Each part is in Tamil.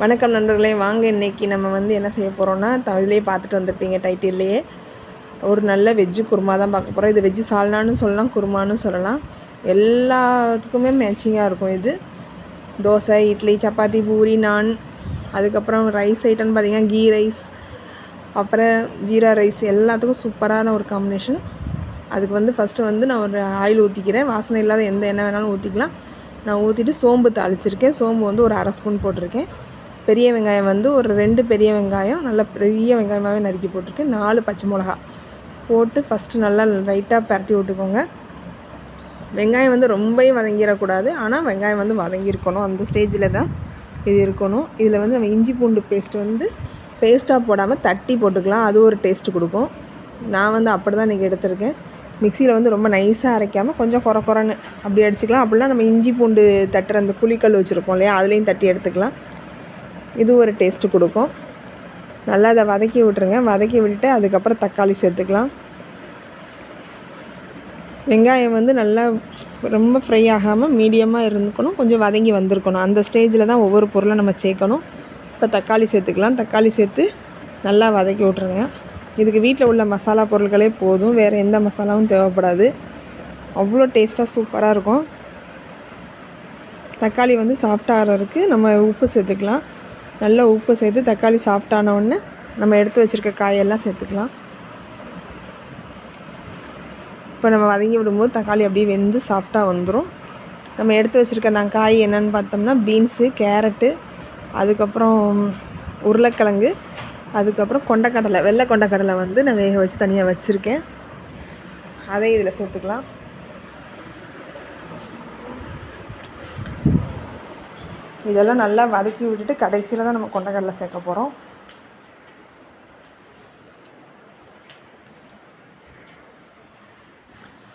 வணக்கம் நண்பர்களே வாங்க இன்றைக்கி நம்ம வந்து என்ன செய்ய போகிறோன்னா தமிழ்லேயே பார்த்துட்டு வந்திருப்பீங்க டைட்டில்லையே. ஒரு நல்ல வெஜ்ஜு குருமா தான் பார்க்க போகிறோம் இது வெஜ்ஜு சால்னான்னு சொல்லலாம் குருமான்னு சொல்லலாம். எல்லாத்துக்குமே மேட்சிங்காக இருக்கும் இது. தோசை இட்லி சப்பாத்தி பூரி நான் அதுக்கப்புறம் ரைஸ் ஐட்டம்னு பார்த்தீங்கன்னா கீ ரைஸ். அப்புறம் ஜீரா ரைஸ். எல்லாத்துக்கும் சூப்பரான ஒரு காம்பினேஷன் அதுக்கு வந்து ஃபஸ்ட்டு வந்து நான் ஒரு ஆயில் ஊற்றிக்கிறேன் வாசனை இல்லாத எந்த எண்ணெய் வேணாலும் ஊற்றிக்கலாம் நான் ஊற்றிட்டு சோம்பு தாளிச்சிருக்கேன். சோம்பு வந்து ஒரு அரை ஸ்பூன் போட்டிருக்கேன். பெரிய வெங்காயம் வந்து ஒரு ரெண்டு பெரிய வெங்காயம் நல்லா பெரிய வெங்காயமாகவே நறுக்கி போட்டிருக்கேன் நாலு பச்சை மிளகா போட்டு ஃபஸ்ட்டு நல்லா லைட்டாக பரட்டி விட்டுக்கோங்க. வெங்காயம் வந்து ரொம்பவும் வதங்கிடக்கூடாது. ஆனால் வெங்காயம் வந்து வதங்கியிருக்கணும். அந்த ஸ்டேஜில் தான் இது இருக்கணும். இதில் வந்து நம்ம இஞ்சி பூண்டு பேஸ்ட் வந்து பேஸ்ட்டாக போடாமல் தட்டி போட்டுக்கலாம். அது ஒரு டேஸ்ட்டு கொடுக்கும். நான் வந்து அப்படி தான் இன்றைக்கி எடுத்திருக்கேன். மிக்சியில் வந்து ரொம்ப நைஸாக அரைக்காமல் கொஞ்சம் குறை குறைன்னு அப்படி அடிச்சுக்கலாம். அப்படிலாம் நம்ம இஞ்சி பூண்டு தட்டுற அந்த புளிக்கல் வச்சுருப்போம் இல்லையா? அதுலேயும் தட்டி எடுத்துக்கலாம். இது ஒரு டேஸ்ட்டு கொடுக்கும். நல்லா அதை வதக்கி விட்ருங்க வதக்கி விட்டுட்டு அதுக்கப்புறம் தக்காளி சேர்த்துக்கலாம். வெங்காயம் வந்து நல்லா ரொம்ப ஃப்ரை ஆகாமல் மீடியமாக இருந்துக்கணும். கொஞ்சம் வதங்கி வந்திருக்கணும். அந்த ஸ்டேஜில் தான் ஒவ்வொரு பொருளை நம்ம சேர்க்கணும். இப்போ தக்காளி சேர்த்துக்கலாம். தக்காளி சேர்த்து நல்லா வதக்கி விட்ருங்க இதுக்கு வீட்டில் உள்ள மசாலா பொருட்களே போதும். வேறு எந்த மசாலாவும் தேவைப்படாது. அவ்வளோ டேஸ்ட்டாக சூப்பராக இருக்கும். தக்காளி வந்து சாஃப்டாகிறதுக்கு நம்ம உப்பு சேர்த்துக்கலாம். நல்லா உப்பு சேர்த்து தக்காளி சாஃப்டானவுடனே நம்ம எடுத்து வச்சுருக்க காயெல்லாம் சேர்த்துக்கலாம். இப்போ நம்ம வதங்கி விடும்போது தக்காளி அப்படியே வெந்து சாஃப்டாக வந்துடும் நம்ம எடுத்து வச்சுருக்க நான் காய் என்னென்னு பார்த்தோம்னா பீன்ஸு கேரட்டு அதுக்கப்புறம் உருளைக்கிழங்கு அதுக்கப்புறம் கொண்டக்கடலை வெள்ளை கொண்டக்கடலை வந்து நான் வேக வச்சு தனியாக வச்சுருக்கேன். அதையும் இதில் சேர்த்துக்கலாம். இதெல்லாம் நல்லா வதக்கி விட்டுட்டு கடைசியில் தான் நம்ம கொண்டக்கடலை சேர்க்க போகிறோம்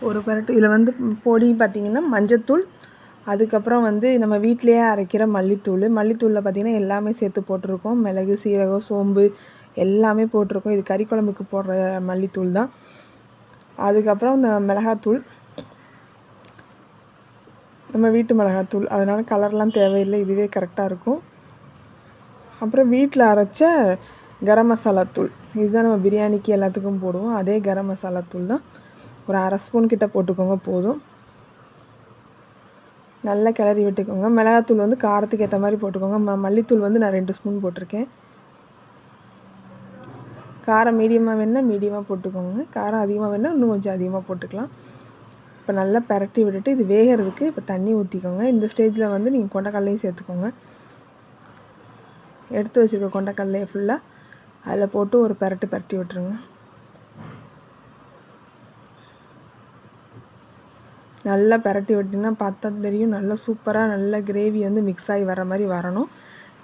ஒரு பரட்டு இதில் வந்து பொடி பார்த்திங்கன்னா மஞ்சத்தூள் அதுக்கப்புறம் வந்து நம்ம வீட்டிலையே அரைக்கிற மல்லித்தூள். மல்லித்தூளில் பார்த்திங்கன்னா எல்லாமே சேர்த்து போட்டிருக்கோம். மிளகு சீரகம் சோம்பு எல்லாமே போட்டிருக்கோம். இது கறி குழம்புக்கு போடுற மல்லித்தூள் தான். அதுக்கப்புறம் இந்த மிளகாத்தூள் நம்ம வீட்டு மிளகாத்தூள். அதனால் கலர்லாம் தேவையில்லை. இதுவே கரெக்டாக இருக்கும். அப்புறம் வீட்டில் அரைச்ச கரம் மசாலா தூள். இதுதான் நம்ம பிரியாணிக்கு எல்லாத்துக்கும் போடுவோம். அதே கரம் மசாலா தூள் தான். ஒரு அரை ஸ்பூன் கிட்ட போட்டுக்கோங்க போதும். நல்லா கிளறி விட்டுக்கோங்க. மிளகாத்தூள் வந்து காரத்துக்கு ஏற்ற மாதிரி போட்டுக்கோங்க. ம மல்லித்தூள் வந்து நான் ரெண்டு ஸ்பூன் போட்டிருக்கேன். காரம் மீடியமாக வேணால் மீடியமாக போட்டுக்கோங்க. காரம் அதிகமாக வேணால் இன்னும் கொஞ்சம் அதிகமாக போட்டுக்கலாம். இப்போ நல்லா பரட்டி விட்டுட்டு இது வேகிறதுக்கு இப்போ தண்ணி ஊற்றிக்கோங்க இந்த ஸ்டேஜில் வந்து நீங்கள் கொண்டக்கடலையும் சேர்த்துக்கோங்க. எடுத்து வச்சுருக்க கொண்டக்கடலையை ஃபுல்லாக அதில் போட்டு ஒரு பரட்டு பரட்டி விட்டுருங்க. நல்லா பரட்டி விட்டிங்கன்னா பார்த்தா தெரியும். நல்லா சூப்பராக நல்ல கிரேவி வந்து மிக்ஸ் ஆகி வர மாதிரி வரணும்.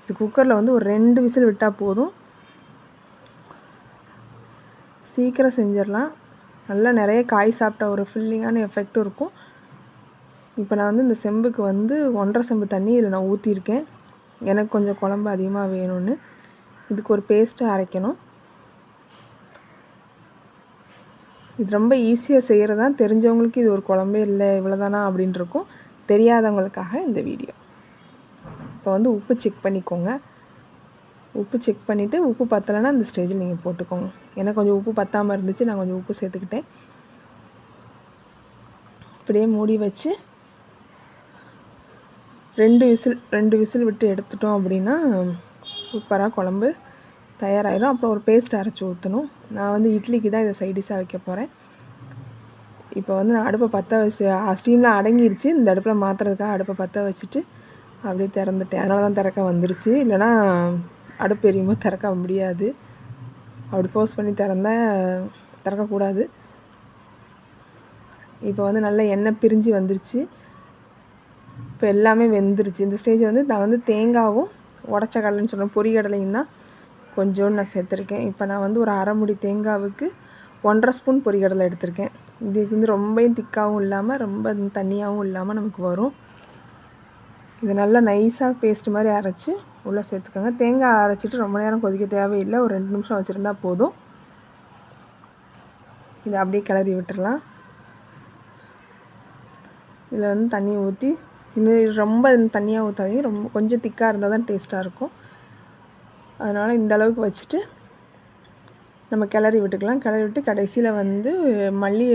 இது குக்கரில் வந்து ஒரு ரெண்டு விசில் விட்டால் போதும். சீக்கிரம் செஞ்சிடலாம். நல்லா நிறைய காய் சாப்பிட்ட ஒரு ஃபில்லிங்கான எஃபெக்ட்டும் இருக்கும். இப்போ நான் வந்து இந்த செம்புக்கு வந்து ஒன்றரை செம்பு தண்ணி இதில் நான் ஊற்றிருக்கேன் எனக்கு கொஞ்சம் குழம்பு அதிகமாக வேணும்னு. இதுக்கு ஒரு பேஸ்ட்டு அரைக்கணும். இது ரொம்ப ஈஸியாக செய்கிறது தான் தெரிஞ்சவங்களுக்கு இது ஒரு குழம்பே இல்லை இவ்வளோதானா அப்படின்ட்டு இருக்கும். தெரியாதவங்களுக்காக இந்த வீடியோ இப்போ வந்து உப்பு செக் பண்ணிக்கோங்க. உப்பு செக் பண்ணிவிட்டு உப்பு பத்தலைன்னா அந்த ஸ்டேஜில் நீங்கள் போட்டுக்கோங்க. எனக்கு கொஞ்சம் உப்பு பத்தாமல் இருந்துச்சு நான் கொஞ்சம் உப்பு சேர்த்துக்கிட்டேன். இப்படியே மூடி வச்சு ரெண்டு விசில் ரெண்டு விசில் விட்டு எடுத்துட்டோம் அப்படின்னா சூப்பராக குழம்பு தயாராகிடும் அப்புறம் ஒரு பேஸ்ட் அரைச்சி ஊற்றணும் நான் வந்து இட்லிக்கு தான் இதை சைடிஷாக வைக்க போகிறேன் இப்போ வந்து நான் அடுப்பை பற்ற வச்சு ஸ்டீம்லாம் அடங்கிருச்சு. இந்த அடுப்பில் மாற்றுறதுக்காக அடுப்பை பற்ற வச்சுட்டு அப்படியே திறந்துட்டேன். அதனால தான் திறக்க வந்துருச்சு. இல்லைனா அடுப்பு எரியுமோ திறக்க முடியாது. அப்படி ஃபோர்ஸ் பண்ணி திறந்தால் திறக்கக்கூடாது. இப்போ வந்து நல்லா எண்ணெய் பிரிஞ்சு வந்துருச்சு. இப்போ எல்லாமே வெந்துருச்சு. இந்த ஸ்டேஜ் வந்து நான் வந்து தேங்காவும் உடச்ச கடலைன்னு சொன்னேன் பொரிகடலையும் தான் கொஞ்சோண்டு நான் சேர்த்துருக்கேன். இப்போ நான் வந்து ஒரு அரை முடி தேங்காவுக்கு ஒன்றரை ஸ்பூன் பொறிகடலை எடுத்திருக்கேன். இது வந்து ரொம்பவும் திக்காகவும் இல்லாமல் ரொம்ப தண்ணியாகவும் இல்லாமல் நமக்கு வரும். இது நல்லா நைஸாக பேஸ்ட் மாதிரி அரைச்சி உள்ளே சேர்த்துக்கோங்க. தேங்காய் அரைச்சிட்டு ரொம்ப நேரம் கொதிக்க தேவையில்லை. ஒரு ரெண்டு நிமிஷம் வச்சுருந்தா போதும். இதை அப்படியே கிளறி விட்டுடலாம் இதில் வந்து தண்ணி ஊற்றி இன்னும் ரொம்ப தண்ணியாக ஊற்றாதீங்க ரொம்ப கொஞ்சம் திக்காக இருந்தால் தான் டேஸ்ட்டாக இருக்கும். அதனால் இந்த அளவுக்கு வச்சுட்டு நம்ம கிளறி விட்டுக்கலாம். கிளறி விட்டு கடைசியில் வந்து மல்லி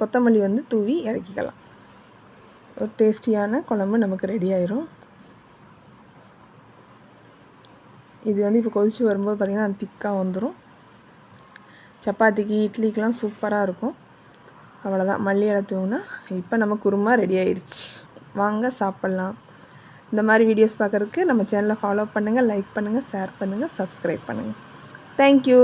கொத்தமல்லி வந்து தூவி இறக்கிக்கலாம். ஒரு டேஸ்டியான குழம்பு நமக்கு ரெடி ஆயிரும். இது வந்து இப்போ கொதித்து வரும்போது பார்த்திங்கன்னா திக்காக வந்துடும் சப்பாத்திக்கு இட்லிக்கெலாம் சூப்பராக இருக்கும். அவ்வளோதான் மல்லி இலை இப்போ நம்ம குருமா ரெடி ஆயிடுச்சு வாங்க சாப்பிட்லாம். இந்த மாதிரி வீடியோஸ் பார்க்குறதுக்கு நம்ம சேனலை ஃபாலோ பண்ணுங்கள் லைக் பண்ணுங்கள் ஷேர் பண்ணுங்கள் சப்ஸ்கிரைப் பண்ணுங்கள் தேங்க்யூ